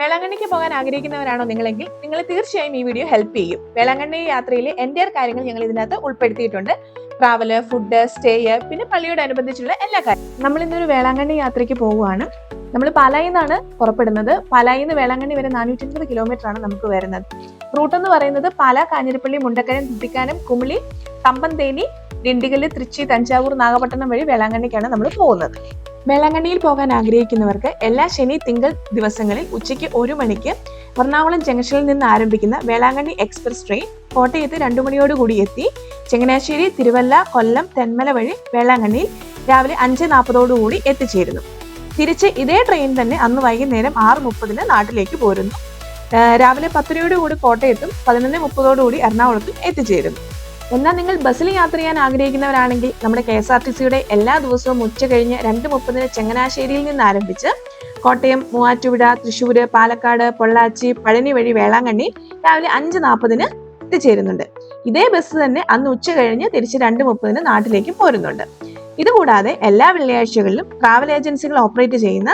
വേളാങ്കണ്ണിക്ക് പോകാൻ ആഗ്രഹിക്കുന്നവരാണോ നിങ്ങളെങ്കിൽ നിങ്ങൾ തീർച്ചയായും ഈ വീഡിയോ ഹെൽപ്പ് ചെയ്യും. വേളാങ്കണ്ണി യാത്രയിലെ എന്റെ കാര്യങ്ങൾ ഞങ്ങൾ ഇതിനകത്ത് ഉൾപ്പെടുത്തിയിട്ടുണ്ട്. ട്രാവൽ ഫുഡ് സ്റ്റേ പിന്നെ പള്ളിയോടനുബന്ധിച്ചുള്ള എല്ലാ കാര്യങ്ങളും നമ്മൾ ഇന്നൊരു വേളാങ്കണ്ണി യാത്രയ്ക്ക് പോവുകയാണ്. നമ്മൾ പാലായിൽ നിന്നാണ് പുറപ്പെടുന്നത്. പാലായിൽ നിന്ന് വേളാങ്കണ്ണി വരെ നാനൂറ്റി അൻപത് കിലോമീറ്റർ ആണ് നമുക്ക് വരുന്നത്. റൂട്ട് എന്ന് പറയുന്നത് പാല കാഞ്ഞിരപ്പള്ളി മുണ്ടക്കരം കുട്ടിക്കാനം കുമിളി കമ്പന്തേനി ഡിണ്ടിഗൽ തൃച്ചി തഞ്ചാവൂർ നാഗപട്ടണം വഴി വേളാങ്കണ്ണിക്കാണ് നമ്മൾ പോകുന്നത്. വേളാങ്കണ്ണിയിൽ പോകാൻ ആഗ്രഹിക്കുന്നവർക്ക് എല്ലാ ശനി തിങ്കൾ ദിവസങ്ങളിൽ ഉച്ചയ്ക്ക് ഒരു മണിക്ക് എറണാകുളം ജംഗ്ഷനിൽ നിന്ന് ആരംഭിക്കുന്ന വേളാങ്കണ്ണി എക്സ്പ്രസ് ട്രെയിൻ കോട്ടയത്ത് രണ്ടു മണിയോടുകൂടി എത്തി. ചങ്ങനാശ്ശേരി തിരുവല്ല കൊല്ലം തെന്മല വഴി വേളാങ്കണ്ണിയിൽ രാവിലെ അഞ്ച് നാൽപ്പതോടുകൂടി എത്തിച്ചേരുന്നു. തിരിച്ച് ഇതേ ട്രെയിൻ തന്നെ അന്ന് വൈകുന്നേരം ആറ് മുപ്പതിന് നാട്ടിലേക്ക് പോരുന്നു. രാവിലെ പത്തരയോടുകൂടി കോട്ടയത്തും പതിനൊന്ന് മുപ്പതോടുകൂടി എറണാകുളത്തും എത്തിച്ചേരുന്നു. എന്നാൽ നിങ്ങൾ ബസ്സിൽ യാത്ര ചെയ്യാൻ ആഗ്രഹിക്കുന്നവരാണെങ്കിൽ നമ്മുടെ കെ എസ് ആർ ടി സിയുടെ എല്ലാ ദിവസവും ഉച്ച കഴിഞ്ഞ് രണ്ട് മുപ്പതിന് ചങ്ങനാശ്ശേരിയിൽ നിന്ന് ആരംഭിച്ച് കോട്ടയം മൂവാറ്റുപുഴ തൃശ്ശൂര് പാലക്കാട് പൊള്ളാച്ചി പഴനി വഴി വേളാങ്കണ്ണി രാവിലെ അഞ്ച് നാൽപ്പതിന് എത്തിച്ചേരുന്നുണ്ട്. ഇതേ ബസ് തന്നെ അന്ന് ഉച്ച കഴിഞ്ഞ് തിരിച്ച് രണ്ട് മുപ്പതിന് നാട്ടിലേക്ക് പോരുന്നുണ്ട്. ഇതുകൂടാതെ എല്ലാ വെള്ളിയാഴ്ചകളിലും ട്രാവൽ ഏജൻസികൾ ഓപ്പറേറ്റ് ചെയ്യുന്ന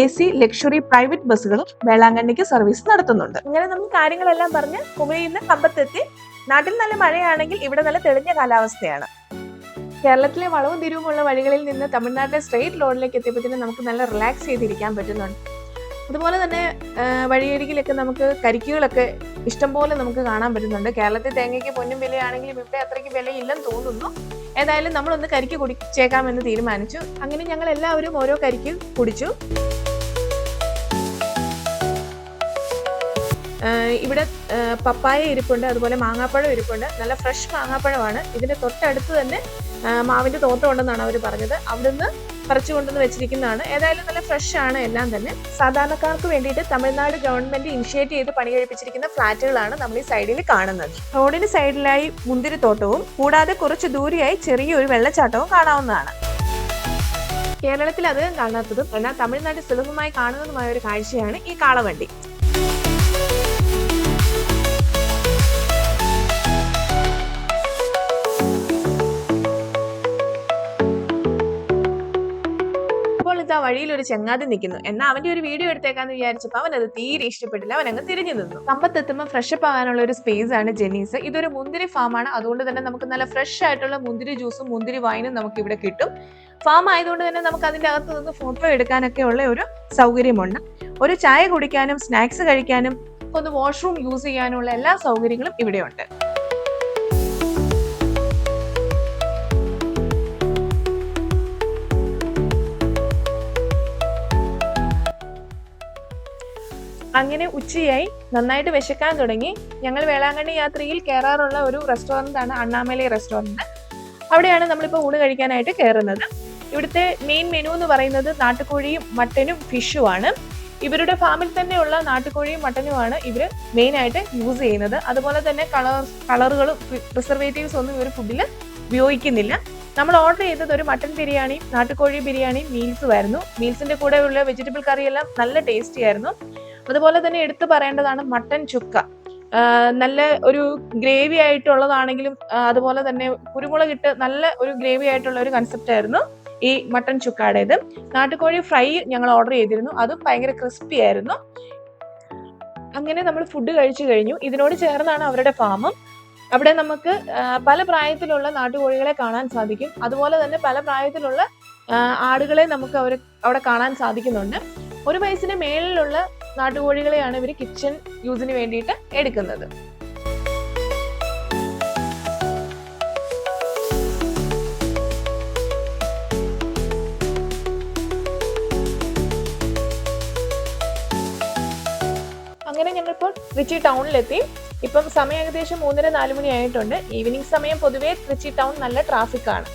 എ സി ലക്ഷറി പ്രൈവറ്റ് ബസ്സുകളും വേളാങ്കണ്ണിക്ക് സർവീസ് നടത്തുന്നുണ്ട്. ഇങ്ങനെ നമ്മൾ കാര്യങ്ങളെല്ലാം പറഞ്ഞ് കുമരിയിൽ നിന്ന് കമ്പത്തെത്തി നാട്ടിൽ നല്ല മഴയാണെങ്കിൽ ഇവിടെ നല്ല തെളിഞ്ഞ കാലാവസ്ഥയാണ്. കേരളത്തിലെ വളവും തിരിവുമുള്ള വഴികളിൽ നിന്ന് തമിഴ്നാട്ടിലെ സ്ട്രെയിറ്റ് റോഡിലേക്ക് എത്തിയപ്പോഴത്തേനും നമുക്ക് നല്ല റിലാക്സ് ചെയ്തിരിക്കാൻ പറ്റുന്നുണ്ട്. അതുപോലെ തന്നെ വഴിയരികിലൊക്കെ നമുക്ക് കരിക്കുകളൊക്കെ ഇഷ്ടംപോലെ നമുക്ക് കാണാൻ പറ്റുന്നുണ്ട്. കേരളത്തിൽ തേങ്ങയ്ക്ക് പൊന്നും വിലയാണെങ്കിലും ഇവിടെ അത്രയ്ക്ക് വിലയില്ലെന്ന് തോന്നുന്നു. ഏതായാലും നമ്മളൊന്ന് കരിക്ക് കുടിച്ചേക്കാമെന്ന് തീരുമാനിച്ചു. അങ്ങനെ ഞങ്ങൾ എല്ലാവരും ഓരോ കരിക്ക് കുടിച്ചു. ഇവിടെ പപ്പായ ഇരിപ്പുണ്ട് അതുപോലെ മാങ്ങാപ്പഴം ഇരിപ്പുണ്ട്. നല്ല ഫ്രഷ് മാങ്ങാപ്പഴമാണ്. ഇതിന്റെ തൊട്ടടുത്ത് തന്നെ മാവിന്റെ മാവിന്റെ തോട്ടം ഉണ്ടെന്നാണ് അവർ പറഞ്ഞത്. അവിടുന്ന് പറിച്ചു കൊണ്ടുവന്ന് വെച്ചിരിക്കുന്നതാണ്. ഏതായാലും നല്ല ഫ്രഷ് ആണ് എല്ലാം തന്നെ. സാധാരണക്കാർക്ക് വേണ്ടിയിട്ട് തമിഴ്നാട് ഗവൺമെന്റ് ഇനിഷ്യേറ്റ് ചെയ്ത് പണി കഴിപ്പിച്ചിരിക്കുന്ന ഫ്ലാറ്റുകളാണ് നമ്മൾ ഈ സൈഡിൽ കാണുന്നത്. റോഡിന് സൈഡിലായി മുന്തിരിത്തോട്ടവും കൂടാതെ കുറച്ച് ദൂരെയായി ചെറിയൊരു വെള്ളച്ചാട്ടവും കാണാവുന്നതാണ്. കേരളത്തിൽ അധികം കാണാത്തതും എന്നാൽ തമിഴ്നാട്ടിൽ സുലഭമായി കാണുന്നതുമായ ഒരു കാഴ്ചയാണ് ഈ കാളവണ്ടി. വഴിയിൽ ഒരു ചെങ്ങാതി നിൽക്കുന്നു. എന്നാൽ അവന്റെ ഒരു വീഡിയോ എടുത്തേക്കാന്ന് വിചാരിച്ചപ്പോൾ അവൻ അത് തീരെ ഇഷ്ടപ്പെട്ടില്ല. അവൻ അങ്ങ് തിരിഞ്ഞു നിന്നു. കമ്പത്തെത്തുമ്പോൾ ഫ്രഷപ്പ് ആകാനുള്ള ഒരു സ്പേസ് ആണ് ജെനീസ്. ഇതൊരു മുന്തിരി ഫാം ആണ്. അതുകൊണ്ട് തന്നെ നമുക്ക് നല്ല ഫ്രഷ് ആയിട്ടുള്ള മുന്തിരി ജ്യൂസും മുന്തിരി വൈനും നമുക്ക് ഇവിടെ കിട്ടും. ഫാം ആയതുകൊണ്ട് തന്നെ നമുക്ക് അതിന്റെ അകത്ത് നിന്ന് ഫോട്ടോ എടുക്കാനൊക്കെ ഉള്ള ഒരു സൗകര്യമുണ്ട്. ഒരു ചായ കുടിക്കാനും സ്നാക്സ് കഴിക്കാനും ഒന്ന് വാഷ്റൂം യൂസ് ചെയ്യാനുള്ള എല്ലാ സൗകര്യങ്ങളും ഇവിടെയുണ്ട്. അങ്ങനെ ഉച്ചയായി നന്നായിട്ട് വിശക്കാൻ തുടങ്ങി. ഞങ്ങൾ വേളാങ്കണ്ണി യാത്രയിൽ കയറാറുള്ള ഒരു റെസ്റ്റോറന്റ് ആണ് അണ്ണാമലൈ റെസ്റ്റോറന്റ് അവിടെയാണ് നമ്മളിപ്പോൾ ഊണ് കഴിക്കാനായിട്ട് കയറുന്നത് ഇവിടുത്തെ മെയിൻ മെനു എന്ന് പറയുന്നത് നാട്ടുകോഴിയും മട്ടനും ഫിഷുമാണ് ഇവരുടെ ഫാമിൽ തന്നെയുള്ള നാട്ടുകോഴിയും മട്ടനുമാണ് ഇവർ മെയിനായിട്ട് യൂസ് ചെയ്യുന്നത്. അതുപോലെ തന്നെ കളർ കളറുകളും പ്രിസർവേറ്റീവ്സ് ഒന്നും ഇവർ ഫുഡിൽ ഉപയോഗിക്കുന്നില്ല. നമ്മൾ ഓർഡർ ചെയ്തത് ഒരു മട്ടൻ ബിരിയാണിയും നാട്ടുകോഴി ബിരിയാണിയും മീൽസും ആയിരുന്നു. മീൽസിന്റെ കൂടെ ഉള്ള വെജിറ്റബിൾ കറിയെല്ലാം നല്ല ടേസ്റ്റി ആയിരുന്നു. അതുപോലെ തന്നെ എടുത്തു പറയേണ്ടതാണ് മട്ടൻ ചുക്ക. നല്ല ഒരു ഗ്രേവി ആയിട്ടുള്ളതാണെങ്കിലും അതുപോലെ തന്നെ കുരുമുളക് ഇട്ട് നല്ല ഒരു ഗ്രേവി ആയിട്ടുള്ള ഒരു കൺസെപ്റ്റ് ആയിരുന്നു ഈ മട്ടൻ ചുക്കാടേത്. നാട്ടുകോഴി ഫ്രൈ ഞങ്ങൾ ഓർഡർ ചെയ്തിരുന്നു. അതും ഭയങ്കര ക്രിസ്പി ആയിരുന്നു. അങ്ങനെ നമ്മൾ ഫുഡ് കഴിച്ചു കഴിഞ്ഞു. ഇതിനോട് ചേർന്നാണ് അവരുടെ ഫാമും അവിടെ നമുക്ക് പല പ്രായത്തിലുള്ള നാട്ടുകോഴികളെ കാണാൻ സാധിക്കും. അതുപോലെ തന്നെ പല പ്രായത്തിലുള്ള ആടുകളെ നമുക്ക് അവർ അവിടെ കാണാൻ സാധിക്കുന്നുണ്ട്. ഒരു വയസ്സിന് മേളിലുള്ള നാട്ടുകോഴികളെയാണ് ഇവർ കിച്ചൺ യൂസിന് വേണ്ടിയിട്ട് എടുക്കുന്നത്. അങ്ങനെ ഞങ്ങളിപ്പോൾ ട്രിച്ചി ടൗണിലെത്തി ഇപ്പം സമയം ഏകദേശം മൂന്നര നാല് മണി ആയിട്ടുണ്ട് ഈവനിങ് സമയം പൊതുവേ ട്രിച്ചി ടൗൺ നല്ല ട്രാഫിക് ആണ്.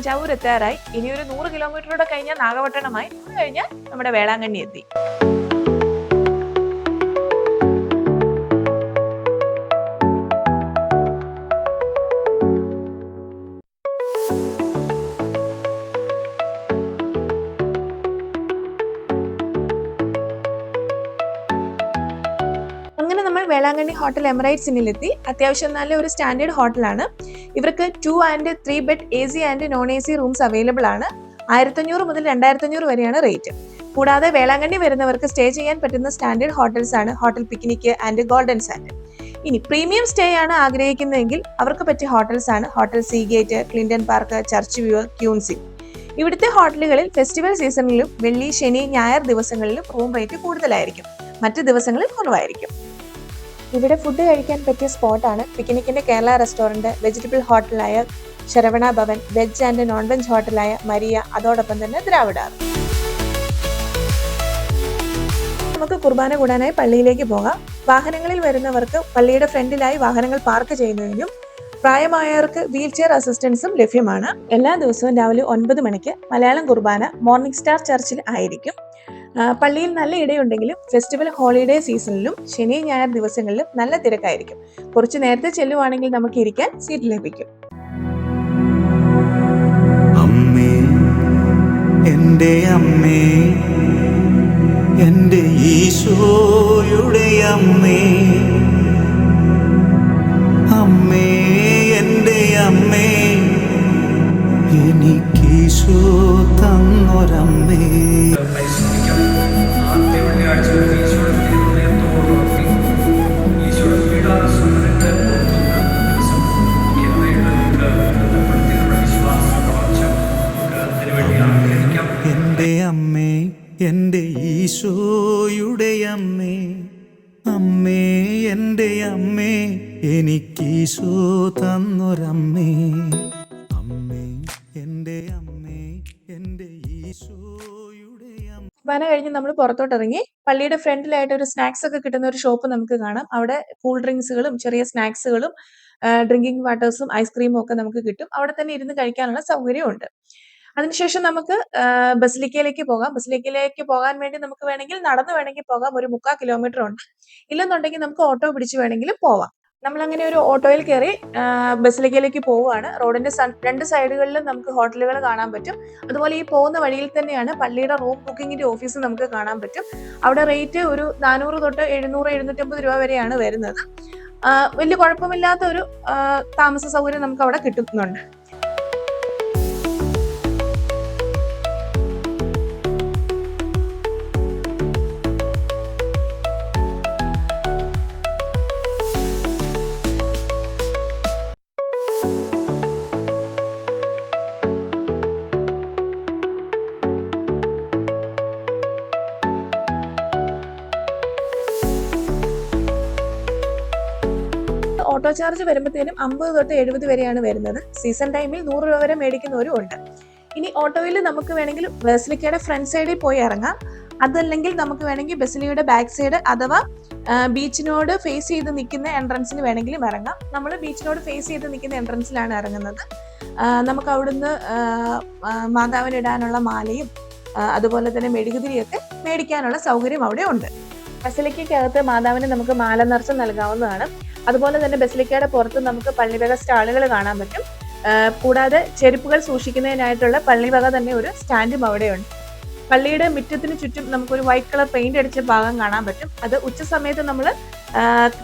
തഞ്ചാവൂർ എത്താറായി ഇനി ഒരു നൂറ് കിലോമീറ്ററോടെ കഴിഞ്ഞാൽ നാഗപട്ടണമായി. അത് കഴിഞ്ഞാൽ നമ്മുടെ വേളാങ്കണ്ണി എത്തി. വേളാങ്കണ്ണി ഹോട്ടൽ എമറൈറ്റ്സ് ഇന്നിലെത്തി അത്യാവശ്യം നല്ല ഒരു സ്റ്റാൻഡേർഡ് ഹോട്ടലാണ്. ഇവർക്ക് two and three bed A C and non A C rooms available ആണ്. ആയിരത്തഞ്ഞൂറ് മുതൽ രണ്ടായിരത്തഞ്ഞൂറ് വരെയാണ് റേറ്റ് കൂടാതെ വേളാങ്കണ്ണി വരുന്നവർക്ക് സ്റ്റേ ചെയ്യാൻ പറ്റുന്ന സ്റ്റാൻഡേർഡ് ഹോട്ടൽസ് ആണ് hotel picnic and golden sand ഇനി പ്രീമിയം സ്റ്റേ ആണ് ആഗ്രഹിക്കുന്നതെങ്കിൽ അവർക്ക് പറ്റിയ ഹോട്ടൽസ് ആണ് hotel Seagate Clinton park church view Quincy ഇവിടുത്തെ ഹോട്ടലുകളിൽ ഫെസ്റ്റിവൽ സീസണിലും വെള്ളി ശനി ഞായർ ദിവസങ്ങളിലും റൂം റേറ്റ് കൂടുതലായിരിക്കും. മറ്റ് ദിവസങ്ങളിൽ കുറവായിരിക്കും. ഇവിടെ ഫുഡ് കഴിക്കാൻ പറ്റിയ സ്പോട്ടാണ് പിക്നിക്കിന്റെ Kerala restaurant vegetable ഹോട്ടലായ Saravana Bhavan veg and non veg ഹോട്ടലായ Maria അതോടൊപ്പം തന്നെ ദ്രാവിഡാർ. നമുക്ക് കുർബാന കൂടാനായി പള്ളിയിലേക്ക് പോകാം. വാഹനങ്ങളിൽ വരുന്നവർക്ക് പള്ളിയുടെ ഫ്രണ്ടിലായി വാഹനങ്ങൾ പാർക്ക് ചെയ്യുന്നതിനും പ്രായമായവർക്ക് വീൽ ചെയർ അസിസ്റ്റൻസും ലഭ്യമാണ്. എല്ലാ ദിവസവും രാവിലെ ഒൻപത് മണിക്ക് മലയാളം കുർബാന മോർണിംഗ് സ്റ്റാർ ചർച്ചിൽ ആയിരിക്കും. പള്ളിയിൽ നല്ല ഇടയുണ്ടെങ്കിലും ഫെസ്റ്റിവൽ ഹോളിഡേ സീസണിലും ശനി ഞായർ ദിവസങ്ങളിലും നല്ല തിരക്കായിരിക്കും. കുറച്ച് നേരത്തെ ചെല്ലുവാണെങ്കിൽ നമുക്ക് ഇരിക്കാൻ സീറ്റ് ലഭിക്കും. അമ്മേ എന്റെ അമ്മേ ഈശോയുടെ അമ്മേ അമ്മേ എന്റെ അമ്മേ എനിക്ക് ഈശോ തന്നൊരമ്മേ. അമ്മേ എന്റെ അമ്മേ എന്റെ ഈശോയുടെ അമ്മ. വന കഴിഞ്ഞ് നമ്മൾ പുറത്തോട്ട് ഇറങ്ങി പള്ളിയുടെ ഫ്രണ്ടിലായിട്ട് ഒരു സ്നാക്സ് ഒക്കെ കിട്ടുന്ന ഒരു ഷോപ്പ് നമുക്ക് കാണാം. അവിടെ കൂൾ ഡ്രിങ്ക്സുകളും ചെറിയ സ്നാക്സുകളും ഡ്രിങ്കിങ് വാട്ടേഴ്സും ഐസ്ക്രീമും ഒക്കെ നമുക്ക് കിട്ടും. അവിടെ തന്നെ ഇരുന്ന് കഴിക്കാനുള്ള സൗകര്യമുണ്ട്. അതിനുശേഷം നമുക്ക് ബസിലിക്കയിലേക്ക് പോകാം. ബസിലിക്കയിലേക്ക് പോകാൻ വേണ്ടി നമുക്ക് വേണമെങ്കിൽ നടന്നു വേണമെങ്കിൽ പോകാം. ഒരു മുക്കാൽ കിലോമീറ്റർ ഉണ്ട്. ഇല്ലെന്നുണ്ടെങ്കിൽ നമുക്ക് ഓട്ടോ പിടിച്ച് വേണമെങ്കിലും പോവാം. നമ്മൾ അങ്ങനെ ഒരു ഓട്ടോയിൽ കയറി ബസിലിക്കയിലേക്ക് പോവുകയാണ്. റോഡിന്റെ രണ്ട് സൈഡുകളിലും നമുക്ക് ഹോട്ടലുകൾ കാണാൻ പറ്റും. അതുപോലെ ഈ പോകുന്ന വഴിയിൽ തന്നെയാണ് പള്ളിയുടെ റൂം ബുക്കിങ്ങിന്റെ ഓഫീസ് നമുക്ക് കാണാൻ പറ്റും. അവിടെ റേറ്റ് ഒരു നാനൂറ് തൊട്ട് എഴുന്നൂറ് എഴുന്നൂറ്റമ്പത് രൂപ വരെയാണ് വരുന്നത്. വലിയ കുഴപ്പമില്ലാത്ത ഒരു താമസ സൗകര്യം നമുക്ക് അവിടെ കിട്ടുന്നുണ്ട്. ഓട്ടോ ചാർജ് വരുമ്പോഴത്തേനും അമ്പത് തൊട്ട് എഴുപത് വരെയാണ് വരുന്നത്. സീസൺ ടൈമിൽ നൂറ് രൂപ വരെ മേടിക്കുന്നവരും ഉണ്ട് ഇനി ഓട്ടോയിൽ നമുക്ക് വേണമെങ്കിൽ ബസിലിക്കയുടെ ഫ്രണ്ട് സൈഡിൽ പോയി ഇറങ്ങാം. അതല്ലെങ്കിൽ നമുക്ക് വേണമെങ്കിൽ ബസിലിയുടെ ബാക്ക് സൈഡ് അഥവാ ബീച്ചിനോട് ഫേസ് ചെയ്ത് നിൽക്കുന്ന എൻട്രൻസിൽ വേണമെങ്കിലും ഇറങ്ങാം. നമ്മൾ ബീച്ചിനോട് ഫേസ് ചെയ്ത് നിൽക്കുന്ന എൻട്രൻസിലാണ് ഇറങ്ങുന്നത്. നമുക്ക് അവിടുന്ന് ഇടാനുള്ള മാലയും അതുപോലെ തന്നെ മെഴുകുതിരിയൊക്കെ മേടിക്കാനുള്ള സൗകര്യം അവിടെ ഉണ്ട്. ബസിലിക്കകത്ത് മാതാവിന് നമുക്ക് മാല നിറച്ച് നൽകാവുന്നതാണ്. അതുപോലെ തന്നെ ബസിലിക്കയുടെ പുറത്ത് നമുക്ക് പള്ളിവക സ്റ്റാളുകൾ കാണാൻ പറ്റും. കൂടാതെ ചെരുപ്പുകൾ സൂക്ഷിക്കുന്നതിനായിട്ടുള്ള പള്ളിവക തന്നെ ഒരു സ്റ്റാൻഡും അവിടെയുണ്ട്. പള്ളിയുടെ മുറ്റത്തിന് ചുറ്റും നമുക്കൊരു വൈറ്റ് കളർ പെയിന്റ് അടിച്ച ഭാഗം കാണാൻ പറ്റും. അത് ഉച്ച സമയത്ത് നമ്മൾ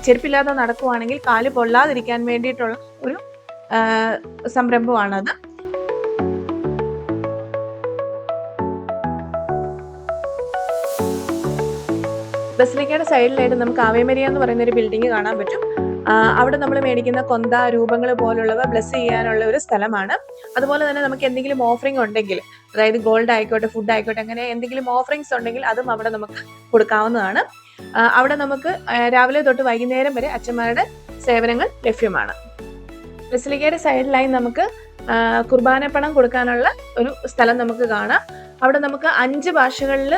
ചെരുപ്പില്ലാതെ നടക്കുവാണെങ്കിൽ കാൽ പൊള്ളാതിരിക്കാൻ വേണ്ടിയിട്ടുള്ള ഒരു സംരംഭമാണത്. ബസിലിക്കയുടെ സൈഡിലായിട്ട് നമുക്ക് ആവേമരിയ എന്ന് പറയുന്ന ഒരു ബിൽഡിംഗ് കാണാൻ പറ്റും. അവിടെ നമ്മൾ മേടിക്കുന്ന കൊന്ത രൂപങ്ങൾ പോലുള്ളവ ബ്ലസ് ചെയ്യാനുള്ള ഒരു സ്ഥലമാണ്. അതുപോലെ തന്നെ നമുക്ക് എന്തെങ്കിലും ഓഫറിംഗ് ഉണ്ടെങ്കിൽ അതായത് ഗോൾഡ് ആയിക്കോട്ടെ ഫുഡ് ആയിക്കോട്ടെ അങ്ങനെ എന്തെങ്കിലും ഓഫറിങ്സ് ഉണ്ടെങ്കിൽ അതും അവിടെ നമുക്ക് കൊടുക്കാവുന്നതാണ്. അവിടെ നമുക്ക് രാവിലെ തൊട്ട് വൈകുന്നേരം വരെ അച്ഛന്മാരുടെ സേവനങ്ങൾ ലഭ്യമാണ്. ബസിലിക്കയുടെ സൈഡിലായി നമുക്ക് കുർബാനപ്പണം കൊടുക്കാനുള്ള ഒരു സ്ഥലം നമുക്ക് കാണാം. അവിടെ നമുക്ക് അഞ്ച് ഭാഷകളിൽ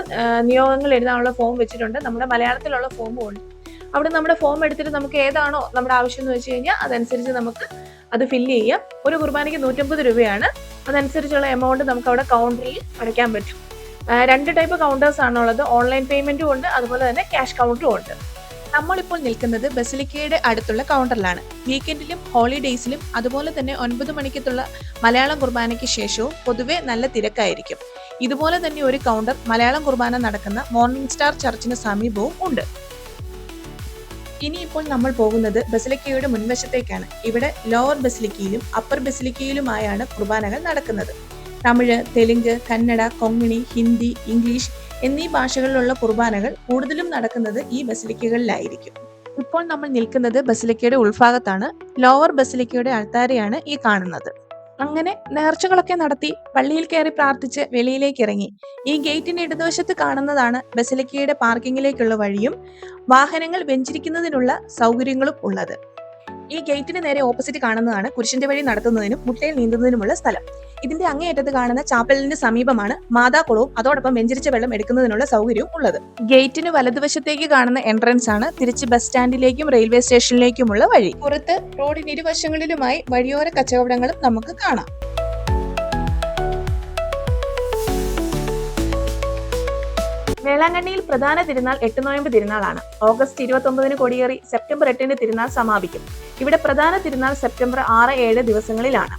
നിയോഗങ്ങൾ എഴുതാനുള്ള ഫോം വെച്ചിട്ടുണ്ട്. നമ്മുടെ മലയാളത്തിലുള്ള ഫോമും ഉണ്ട്. അവിടെ നമ്മുടെ ഫോം എടുത്തിട്ട് നമുക്ക് ഏതാണോ നമ്മുടെ ആവശ്യം എന്ന് വെച്ച് കഴിഞ്ഞാൽ അതനുസരിച്ച് നമുക്ക് അത് ഫില്ല് ചെയ്യാം. ഒരു കുർബാനയ്ക്ക് നൂറ്റമ്പത് രൂപയാണ്. അതനുസരിച്ചുള്ള എമൗണ്ട് നമുക്ക് അവിടെ കൗണ്ടറിൽ അടയ്ക്കാൻ പറ്റും. രണ്ട് ടൈപ്പ് കൗണ്ടേഴ്സ് ആണുള്ളത്. ഓൺലൈൻ പേയ്മെന്റും ഉണ്ട്. അതുപോലെ തന്നെ ക്യാഷ് കൗണ്ടറും ഉണ്ട്. നമ്മളിപ്പോൾ നിൽക്കുന്നത് ബസിലിക്കയുടെ അടുത്തുള്ള കൗണ്ടറിലാണ് വീക്കെൻഡിലും ഹോളിഡേയ്സിലും അതുപോലെ തന്നെ ഒൻപത് മണിക്കത്തുള്ള മലയാളം കുർബാനയ്ക്ക് ശേഷവും പൊതുവെ നല്ല തിരക്കായിരിക്കും. ഇതുപോലെ തന്നെ ഒരു കൗണ്ടർ മലയാളം കുർബാന നടക്കുന്ന മോർണിംഗ് സ്റ്റാർ ചർച്ചിന് സമീപവും ഉണ്ട്. ഇനിയിപ്പോൾ നമ്മൾ പോകുന്നത് ബസിലിക്കയുടെ മുൻവശത്തേക്കാണ്. ഇവിടെ ലോവർ ബസിലിക്കയിലും അപ്പർ ബസിലിക്കയിലുമായാണ് കുർബാനകൾ നടക്കുന്നത്. തമിഴ് തെലുങ്ക് കന്നഡ കൊങ്ങിണി ഹിന്ദി ഇംഗ്ലീഷ് എന്നീ ഭാഷകളിലുള്ള കുർബാനകൾ കൂടുതലും നടക്കുന്നത് ഈ ബസിലിക്കകളിലായിരിക്കും. ഇപ്പോൾ നമ്മൾ നിൽക്കുന്നത് ബസിലിക്കയുടെ ഉൾഭാഗത്താണ്. ലോവർ ബസിലിക്കയുടെ അൾത്താരയാണ് ഈ കാണുന്നത്. അങ്ങനെ നേർച്ചകളൊക്കെ നടത്തി പള്ളിയിൽ കയറി പ്രാർത്ഥിച്ച് വെളിയിലേക്ക് ഇറങ്ങി. ഈ ഗേറ്റിന്റെ ഇടതുവശത്ത് കാണുന്നതാണ് ബസലിക്കയുടെ പാർക്കിങ്ങിലേക്കുള്ള വഴിയും വാഹനങ്ങൾ വെഞ്ചിരിക്കുന്നതിനുള്ള സൗകര്യങ്ങളും ഉള്ളത്. ഈ ഗേറ്റിന് നേരെ ഓപ്പോസിറ്റ് കാണുന്നതാണ് കുരിശിന്റെ വഴി നടത്തുന്നതിനും മുട്ടയിൽ നീന്തുന്നതിനുമുള്ള സ്ഥലം. ഇതിന്റെ അങ്ങേയറ്റത്ത് കാണുന്ന ചാപ്പലിന് സമീപമാണ് മാതാക്കുളവും അതോടൊപ്പം വെഞ്ചരിച്ച വെള്ളം എടുക്കുന്നതിനുള്ള സൗകര്യവും ഉള്ളത്. ഗേറ്റിന് വലതുവശത്തേക്ക് കാണുന്ന എൻട്രൻസ് ആണ് തിരിച്ച് ബസ് സ്റ്റാൻഡിലേക്കും റെയിൽവേ സ്റ്റേഷനിലേക്കുമുള്ള വഴി. പുറത്ത് റോഡിന് ഇരുവശങ്ങളിലുമായി വഴിയോര കച്ചവടങ്ങളും നമുക്ക് കാണാം. വേളാങ്കണ്ണിയിൽ പ്രധാന തിരുനാൾ എട്ട് നോയമ്പ് തിരുനാളാണ്. ഓഗസ്റ്റ് ഇരുപത്തി ഒമ്പതിന് കൊടിയേറി സെപ്റ്റംബർ എട്ടിന് തിരുനാൾ സമാപിക്കും. ഇവിടെ പ്രധാന തിരുനാൾ സെപ്റ്റംബർ ആറ് ഏഴ് ദിവസങ്ങളിലാണ്.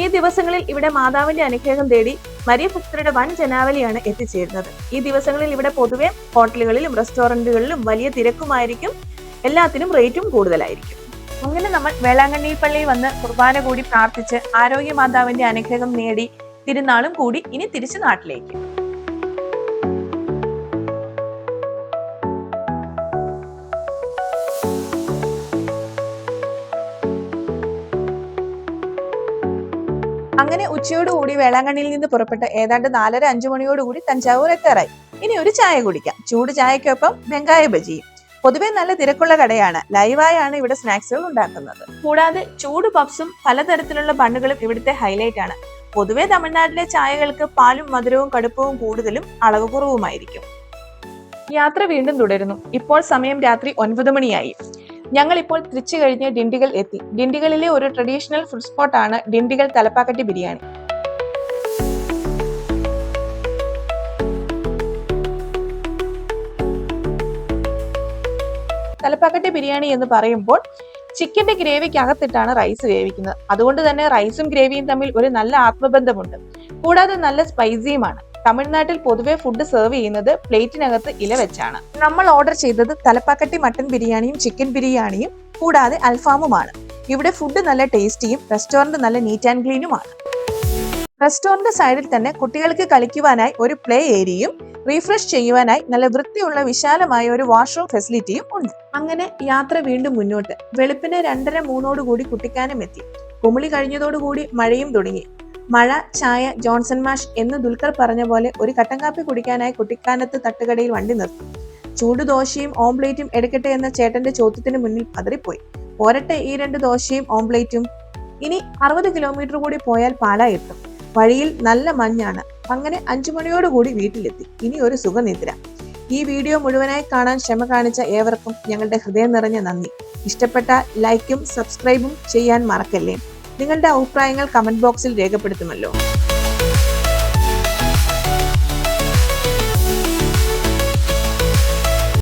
ഈ ദിവസങ്ങളിൽ ഇവിടെ മാതാവിന്റെ അനുഗ്രഹം തേടി മരിയ ഭക്തരുടെ വൻ ജനാവലിയാണ് എത്തിച്ചേരുന്നത്. ഈ ദിവസങ്ങളിൽ ഇവിടെ പൊതുവെ ഹോട്ടലുകളിലും റെസ്റ്റോറന്റുകളിലും വലിയ തിരക്കുമായിരിക്കും. എല്ലാത്തിനും റേറ്റും കൂടുതലായിരിക്കും. അങ്ങനെ നമ്മൾ വേളാങ്കണ്ണി പള്ളിയിൽ വന്ന് കുർബാന കൂടി പ്രാർത്ഥിച്ച് ആരോഗ്യ മാതാവിന്റെ അനുഗ്രഹം നേടി തിരുനാളും കൂടി ഇനി തിരിച്ചു നാട്ടിലേക്ക്. അങ്ങനെ ഉച്ചയോടുകൂടി വേളാങ്കണ്ണിയിൽ നിന്ന് പുറപ്പെട്ട് ഏതാണ്ട് നാലര അഞ്ചു മണിയോടുകൂടി തഞ്ചാവൂർ എത്താറായി. ഇനി ഒരു ചായ കുടിക്കാം. ചൂട് ചായക്കൊപ്പം വെങ്കായ ബജിയും പൊതുവെ നല്ല തിരക്കുള്ള കടയാണ്. ലൈവായാണ് ഇവിടെ സ്നാക്സുകൾ ഉണ്ടാക്കുന്നത്. കൂടാതെ ചൂട് പപ്സും പലതരത്തിലുള്ള ബണ്ണുകളും ഇവിടുത്തെ ഹൈലൈറ്റ് ആണ്. പൊതുവെ തമിഴ്നാട്ടിലെ ചായകൾക്ക് പാലും മധുരവും കടുപ്പവും കൂടുതലും അളവ് കുറവുമായിരിക്കും യാത്ര വീണ്ടും തുടരുന്നു. ഇപ്പോൾ സമയം രാത്രി ഒൻപത് മണിയായി. ഞങ്ങൾ ഇപ്പോൾ തിരിച്ചു കഴിഞ്ഞ് ഡിണ്ടിഗൽ എത്തി. ഡിണ്ടിഗലിലെ ഒരു ട്രഡീഷണൽ ഫുഡ് സ്പോട്ടാണ് ഡിണ്ടിഗൽ തലപ്പാക്കട്ടി ബിരിയാണി. തലപ്പാക്കട്ടി ബിരിയാണി എന്ന് പറയുമ്പോൾ ചിക്കന്റെ ഗ്രേവിക്കകത്തിട്ടാണ് റൈസ് വേവിക്കുന്നത്. അതുകൊണ്ട് തന്നെ റൈസും ഗ്രേവിയും തമ്മിൽ ഒരു നല്ല ആത്മബന്ധമുണ്ട്. കൂടാതെ നല്ല സ്പൈസിയുമാണ് തമിഴ്നാട്ടിൽ പൊതുവെ ഫുഡ് സെർവ് ചെയ്യുന്നത് പ്ലേറ്റിനകത്ത് ഇല വെച്ചാണ്. നമ്മൾ ഓർഡർ ചെയ്തത് തലപ്പാക്കട്ടി മട്ടൻ ബിരിയാണിയും ചിക്കൻ ബിരിയാണിയും കൂടാതെ അൽഫാമുമാണ്. ഇവിടെ ഫുഡ് നല്ല ടേസ്റ്റിയും റെസ്റ്റോറന്റ് നല്ല നീറ്റ് ആൻഡ് ക്ലീനുമാണ് റെസ്റ്റോറന്റ് സൈഡിൽ തന്നെ കുട്ടികൾക്ക് കളിക്കുവാനായി ഒരു പ്ലേ ഏരിയയും റീഫ്രഷ് ചെയ്യുവാനായി നല്ല വൃത്തിയുള്ള വിശാലമായ ഒരു വാഷ്റൂം ഫെസിലിറ്റിയും ഉണ്ട്. അങ്ങനെ യാത്ര വീണ്ടും മുന്നോട്ട്. വെളുപ്പിന് രണ്ടര മൂന്നോടുകൂടി കുട്ടിക്കാനം എത്തി. കുമിളി കഴിഞ്ഞതോടുകൂടി മഴയും തുടങ്ങി. മഴ ചായ ജോൺസൺ മാഷ് എന്ന് ദുൽഖർ പറഞ്ഞ പോലെ ഒരു കട്ടൻ കാപ്പി കുടിക്കാനായി കുട്ടിക്കാനത്ത് തട്ടുകടയിൽ വണ്ടി നിർത്തി. ചൂട് ദോശയും ഓംപ്ലേറ്റും എടുക്കട്ടെ എന്ന ചേട്ടന്റെ ചോദ്യത്തിന് മുന്നിൽ പതറിപ്പോയി. പോരട്ടെ ഈ രണ്ട് ദോശയും ഓംപ്ലേറ്റും? ഇനി അറുപത് കിലോമീറ്റർ കൂടി പോയാൽ പാലാ എത്തും. വഴിയിൽ നല്ല മഞ്ഞാണ്. അങ്ങനെ അഞ്ചു മണിയോടുകൂടി വീട്ടിലെത്തി. ഇനി ഒരു സുഖനിദ്ര. ഈ വീഡിയോ മുഴുവനായി കാണാൻ ക്ഷമ കാണിച്ച ഏവർക്കും ഞങ്ങളുടെ ഹൃദയം നിറഞ്ഞ നന്ദി. ഇഷ്ടപ്പെട്ട ലൈക്കും സബ്സ്ക്രൈബും ചെയ്യാൻ മറക്കല്ലേ? നിങ്ങളുടെ അഭിപ്രായങ്ങൾ കമന്റ് ബോക്സിൽ രേഖപ്പെടുത്തുമല്ലോ.